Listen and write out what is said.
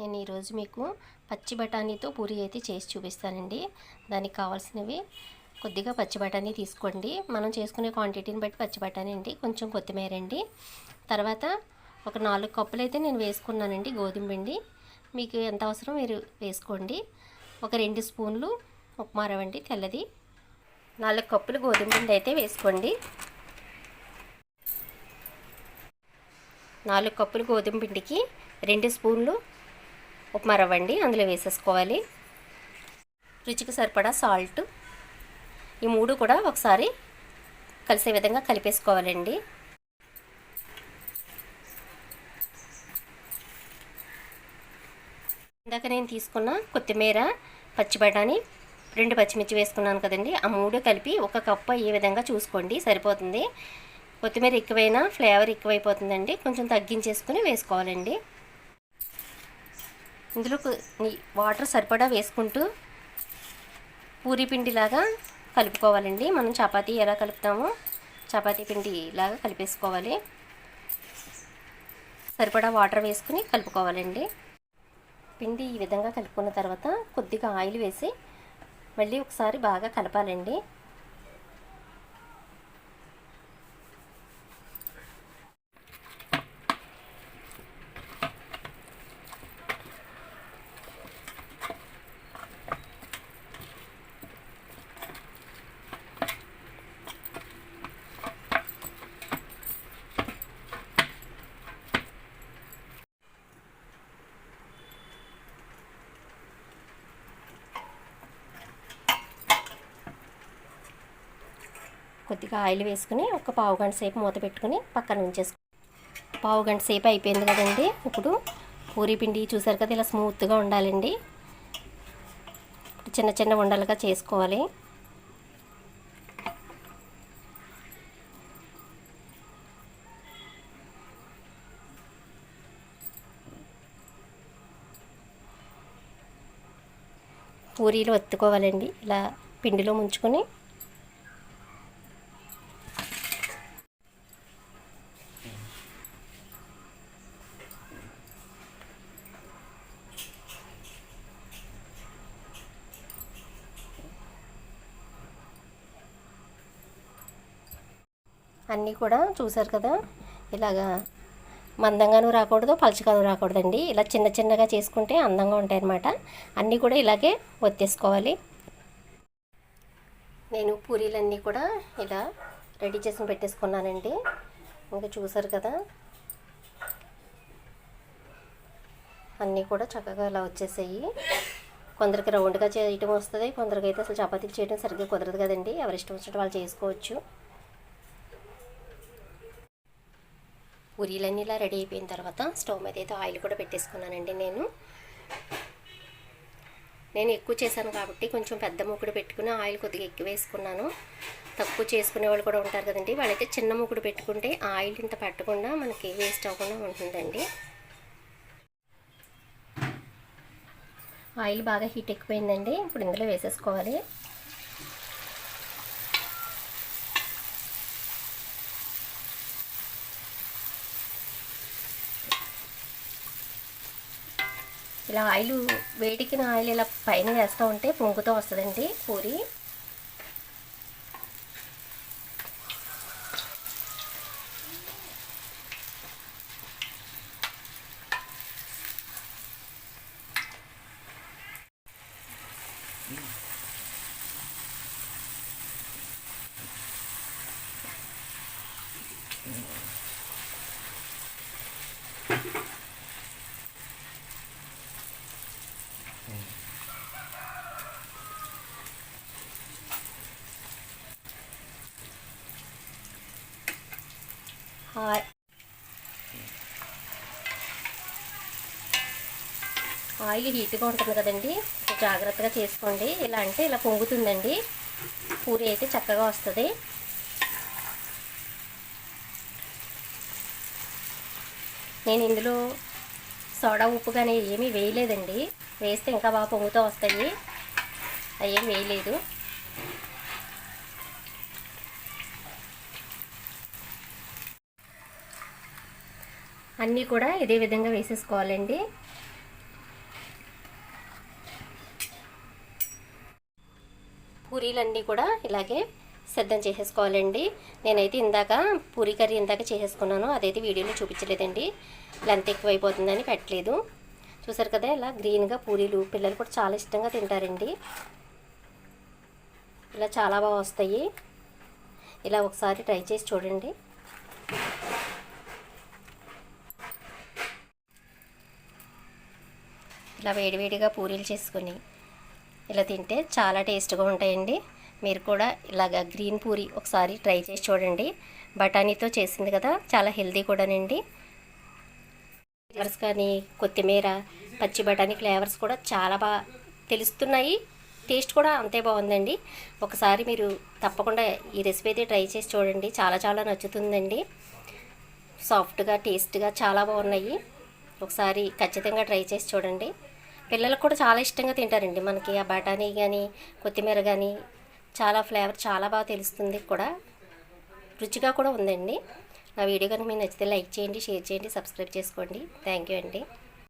నేను ఈరోజు మీకు పచ్చి బఠానీతో పూరి అయితే చేసి చూపిస్తానండి. దానికి కావాల్సినవి కొద్దిగా పచ్చి బఠానీ తీసుకోండి. మనం చేసుకునే క్వాంటిటీని బట్టి పచ్చి బఠానీ అండి కొంచెం కొత్తిమీర అండి. తర్వాత ఒక నాలుగు కప్పులు అయితే నేను వేసుకున్నానండి గోధుమ పిండి. మీకు ఎంత అవసరం మీరు వేసుకోండి. ఒక రెండు స్పూన్లు ఉప్మా రవ్వండి తెల్లది. నాలుగు కప్పులు గోధుమ పిండి అయితే వేసుకోండి. నాలుగు కప్పులు గోధుమ పిండికి రెండు స్పూన్లు ఉప్మా రవ్వ అండి అందులో వేసేసుకోవాలి. రుచికి సరిపడా సాల్ట్. ఈ మూడు కూడా ఒకసారి కలిసే విధంగా కలిపేసుకోవాలండి. ఇందాక నేను తీసుకున్న కొత్తిమీర పచ్చి బఠానీ రెండు పచ్చిమిర్చి వేసుకున్నాను కదండి. ఆ మూడు కలిపి ఒక కప్పు ఈ విధంగా చూసుకోండి సరిపోతుంది. కొత్తిమీర ఎక్కువైనా ఫ్లేవర్ ఎక్కువైపోతుందండి. కొంచెం తగ్గించేసుకుని వేసుకోవాలండి. ఇందులో వాటర్ సరిపడా వేసుకుంటూ పూరి పిండిలాగా కలుపుకోవాలండి. మనం చపాతీ ఎలా కలుపుతామో చపాతీ పిండి లాగా కలిపేసుకోవాలి. సరిపడా వాటర్ వేసుకుని కలుపుకోవాలండి. పిండి ఈ విధంగా కలుపుకున్న తర్వాత కొద్దిగా ఆయిల్ వేసి మళ్ళీ ఒకసారి బాగా కలపాలండి. కొద్దిగా ఆయిల్ వేసుకుని ఒక పావు గంట సేపు మూత పెట్టుకుని పక్కన ఉంచేసుకో. పావు గంట సేపు అయిపోయింది కదండి. ఇప్పుడు పూరి పిండి చూసారు కదా ఇలా స్మూత్గా ఉండాలండి. చిన్న చిన్న ఉండలుగా చేసుకోవాలి. పూరీలు ఒత్తుకోవాలండి. ఇలా పిండిలో ముంచుకొని అన్నీ కూడా చూసారు కదా. ఇలాగా మందంగాను రాకూడదు పలచగాను రాకూడదండి. ఇలా చిన్న చిన్నగా చేసుకుంటే అందంగా ఉంటాయి అన్నమాట అన్నీ కూడా ఇలాగే ఒత్తేసుకోవాలి. నేను పూరీలన్నీ కూడా ఇలా రెడీ చేసి పెట్టేసుకున్నానండి. ఇంకా చూసారు కదా. అన్నీ కూడా చక్కగా ఇలా వచ్చేసాయి. కొందరికి రౌండ్గా చేయటం వస్తుంది కొందరికి అయితే అసలు చపాతీలు చేయడం సరిగ్గా కుదరదు కదండి. ఎవరి ఇష్టం వచ్చినట్టు వాళ్ళు చేసుకోవచ్చు. పూరీలన్నీ ఇలా రెడీ అయిపోయిన తర్వాత స్టవ్ మీద అయితే ఆయిల్ కూడా పెట్టేసుకున్నానండి నేను. నేను ఎక్కువ చేశాను కాబట్టి కొంచెం పెద్ద ముక్కుడు పెట్టుకుని ఆయిల్ కొద్దిగా ఎక్కువ వేసుకున్నాను. తక్కువ చేసుకునే వాళ్ళు కూడా ఉంటారు కదండి. వాళ్ళైతే చిన్న ముక్కుడు పెట్టుకుంటే ఆయిల్ ఇంత పట్టకుండా మనకి వేస్ట్ అవ్వకుండా ఉంటుందండి. ఆయిల్ బాగా హీట్ ఎక్కిపోయిందండి ఇప్పుడు ఇందులో వేసేసుకోవాలి. ఇలా ఆయిల్ వేడికిన ఆయిల్ ఇలా పైన వేస్తూ ఉంటే పొంగుతూ వస్తుందండి పూరి. ఆయిల్ హీట్గా ఉంటుంది కదండి. జాగ్రత్తగా చేసుకోండి. ఇలా అంటే ఇలా పొంగుతుందండి. పూరి అయితే చక్కగా వస్తుంది. నేను ఇందులో సోడా ఉప్పు కానీ ఏమీ వేయలేదండి. వేస్తే ఇంకా బాగా పొంగుతూ వస్తాయి. అవి ఏం వేయలేదు. అన్నీ కూడా ఇదే విధంగా వేసేసుకోవాలండి. పూరీలన్నీ కూడా ఇలాగే సిద్ధం చేసేసుకోవాలండి. నేనైతే ఇందాక పూరీ కర్రీ ఇందాక చేసేసుకున్నాను. అదైతే వీడియోలో చూపించలేదండి. లెంత్ ఎక్కువైపోతుందని పెట్టలేదు. చూసారు కదా ఇలా గ్రీన్గా పూరీలు పిల్లలు కూడా చాలా ఇష్టంగా తింటారండి. ఇలా చాలా బాగా వస్తాయి. ఇలా ఒకసారి ట్రై చేసి చూడండి. ఇలా వేడివేడిగా పూరీలు చేసుకొని ఇలా తింటే చాలా టేస్ట్గా ఉంటాయండి. మీరు కూడా ఇలాగ గ్రీన్ పూరి ఒకసారి ట్రై చేసి చూడండి. బఠానీతో చేసింది కదా చాలా హెల్తీ కూడానండి. ఫ్లేవర్స్ కానీ కొత్తిమీర పచ్చి బఠానీ ఫ్లేవర్స్ కూడా చాలా బాగా తెలుస్తున్నాయి. టేస్ట్ కూడా అంతే బాగుందండి. ఒకసారి మీరు తప్పకుండా ఈ రెసిపీ అయితే ట్రై చేసి చూడండి. చాలా చాలా నచ్చుతుందండి. సాఫ్ట్గా టేస్ట్గా చాలా బాగున్నాయి. ఒకసారి ఖచ్చితంగా ట్రై చేసి చూడండి. పిల్లలకు కూడా చాలా ఇష్టంగా తింటారండి. మనకి ఆ బఠానీ కానీ కొత్తిమీర కానీ చాలా ఫ్లేవర్ చాలా బాగా తెలుస్తుంది కూడా. రుచిగా కూడా ఉందండి. నా వీడియో కనుక మీకు నచ్చితే లైక్ చేయండి షేర్ చేయండి సబ్స్క్రైబ్ చేసుకోండి. థ్యాంక్ యూ అండి.